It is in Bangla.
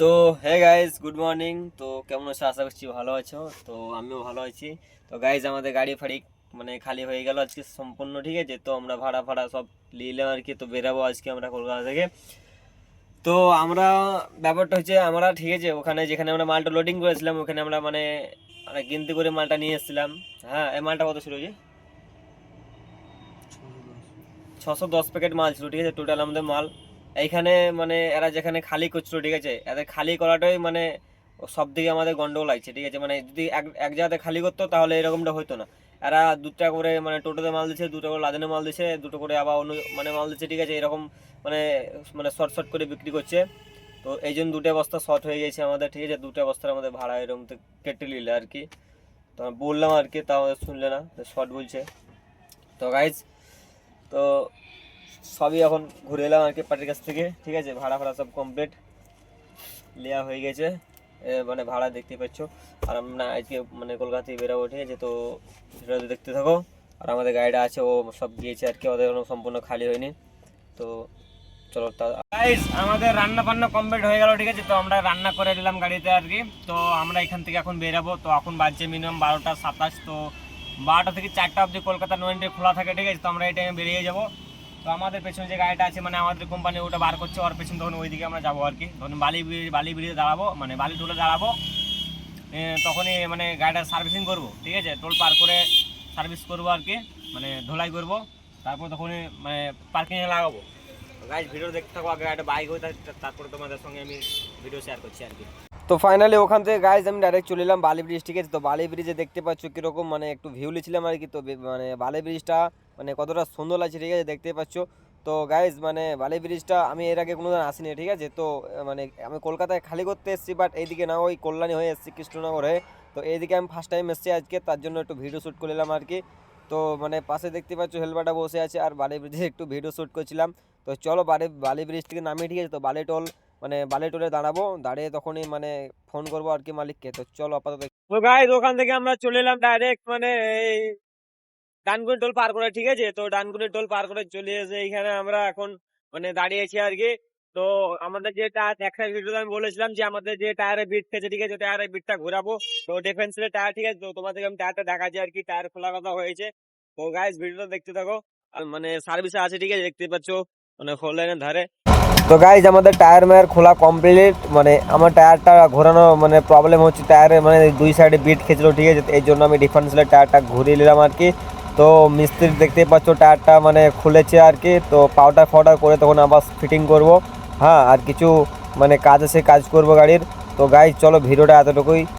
তো হে গাইজ গুড মর্নিং তো কেমন আছো? আশা করছি ভালো আছো। তো আমিও ভালো আছি। তো গাইজ আমাদের গাড়ি ফাড়ি মানে খালি হয়ে গেল আজকে সম্পূর্ণ ঠিক আছে? তো আমরা ভাড়া ফাড়া সব নিলাম আর কি তো বেরাবো আজকে আমরা কলকাতা থেকে। তো আমরা ব্যাপারটা হচ্ছে আমরা ঠিক আছে ওখানে যেখানে আমরা মালটা লোডিং করেছিলাম ওখানে আমরা মানে মানে গিনতি করে মালটা নিয়ে এসেছিলাম। হ্যাঁ এই মালটা কত ছিল যে? ছশো দশ। প্যাকেট মাল ছিল ঠিক আছে? টোটাল আমাদের মাল। এইখানে মানে এরা যেখানে খালি করছিল, ঠিক আছে? এদের খালি করাটাই মানে সব দিকে আমাদের গন্ডগোল আছে, ঠিক আছে? মানে যদি এক এক জায়গাতে খালি করতো, তাহলে এরকমটা হতো না। এরা দুটা করে মানে টোটোতে মাল দিচ্ছে দুটো করে লাদেনে মাল দিচ্ছে দুটো করে আবার অন্য মানে মাল দিচ্ছে ঠিক আছে? এরকম মানে মানে শর্ট শর্ট করে বিক্রি করছে। তো এই জন্য দুটো বস্তা শর্ট হয়ে গেছে আমাদের, ঠিক আছে? দুটো বস্তার আমাদের ভাড়া এরকম তো কেটে নিলে আর কি। তো বললাম আর কি, তাও শুনলে না শর্ট বলছে। তো গাইজ তো সবই এখন ঘুরে এলাম আর কি পার্টির কাছ থেকে। ঠিক আছে, ভাড়া ফাড়া সব কমপ্লিট নেওয়া হয়ে গেছে। মানে ভাড়া দেখতে পাচ্ছ। আর আমরা আজকে মানে কলকাতায় বেরোবো, ঠিক আছে? তো ভিডিওতে দেখতে থাকো। আর আমাদের গাড়িটা আছে, ও সব গিয়েছে আর কি, ওদের সম্পূর্ণ খালি হয়নি। তো চলো গাইস আমাদের রান্না বান্না কমপ্লিট হয়ে গেল, ঠিক আছে? তো আমরা রান্না করে দিলাম গাড়িতে আর কি। তো আমরা এখান থেকে এখন বেরাবো। তো এখন বাজছে মিনিমাম বারোটা সাতাশ। তো বারোটা থেকে চারটা অবধি কলকাতা নোয়েন্টে খোলা থাকে, ঠিক আছে? তো আমরা এই টাইমে বেরিয়ে যাব। তো আমাদের পেছনে যে গাড়িটা আছে মানে আমাদের কোম্পানি ওটা বার করছে, ওর পেছনে তখন ওইদিকে আমরা যাব আর কি। তখন বালি বালি ব্রিজে দাঁড়াবো মানে বালি টোলে দাঁড়াবো। তখনই মানে গাড়িটা সার্ভিসিং করব, ঠিক আছে? টোল পার করে সার্ভিস করব আর কি মানে ধোলাই করব। তারপর তখনই মানে পার্কিংয়ে লাগাবো। গাইজ ভিডিও দেখতে থাকো, আগে একটা বাইক হয়ে তারপরে তোমাদের সঙ্গে আমি ভিডিও শেয়ার করছি আর কি। তো ফাইনালি ওখান থেকে গাইজ আমি ডাইরেক্ট চলে এলাম বালি ব্রিজ ঠিক আছে? তো বালি ব্রিজে দেখতে পাচ্ছ কীরকম মানে একটু ভিউ নিয়েছিলাম আর কি। তো মানে বালি ব্রিজটা মানে কতটা সুন্দর লাগছে, ঠিক আছে দেখতে পাচ্ছ। তো গাইজ মানে বালি ব্রিজটা আমি এর আগে কোনোদিন আসিনি, ঠিক আছে? তো মানে আমি কলকাতায় খালি করতে এসেছি বাট এইদিকে না, ওই কল্যাণী হয়ে এসেছি, কৃষ্ণনগর হয়ে। তো এইদিকে আমি ফার্স্ট টাইম এসেছি আজকে, তার জন্য একটু ভিডিও শ্যুট করলাম আর কি। তো মানে পাশে দেখতে পাচ্ছ, হেলপাটা বসে আছে, আর বালি ব্রিজে একটু ভিডিও শ্যুট করছিলাম। তো চলো, বালি বালি ব্রিজ থেকে নামিয়ে, ঠিক আছে? তো বালি টোল মানে বালি টোলে দাঁড়াবো, দাঁড়িয়ে তখনই মানে ফোন করব আর কি মালিককে। তো চলো আপাতত তো ওখান থেকে আমরা চলে এলাম ডাইরেক্ট মানে এই ডানকুনি টোল পার করে, ঠিক আছে? তো ডানকুনি টোল পার করে চলে এসে এইখানে আমরা এখন মানে দাঁড়িয়েছি আর কি। তো আমাদের যে টায়ার, একটা ভিডিওতে আমি বলেছিলাম যে আমাদের যে টায়ারে বিট খেয়েছে, ঠিক আছে? টায়ারের বিটটা ঘোরাবো। তো ডিফেন্সের টায়ার, ঠিক আছে? তো তোমাদেরকে আমি টায়ারটা দেখাচ্ছি আর কি। টায়ার খোলা কথা হয়েছে। তো গাইজ ভিডিওটা দেখতে থাকো। আর মানে সার্ভিসে আছে, ঠিক আছে? দেখতে পাচ্ছ? মানে ফোর ধারে। তো গাইজ আমাদের টায়ার মায়ের খোলা কমপ্লিট মানে আমার টায়ারটা ঘোরানো মানে প্রবলেম হচ্ছে। টায়ারে মানে দুই সাইডে বিট খেয়েছিল, ঠিক আছে? এই জন্য আমি ডিফারেন্সিয়ালের টায়ারটা ঘুরিয়ে নিলাম আর কি। তো মিস্ত্রি দেখতে পাচ্ছ, টায়ারটা মানে খুলেছে আর কি। তো পাউডার ফাউডার করে তখন আবার ফিটিং করব। হ্যাঁ আর কিছু মানে কাজ আছে কাজ করব গাড়ির। তো গাই চলো ভিডিওটা এতটুকুই।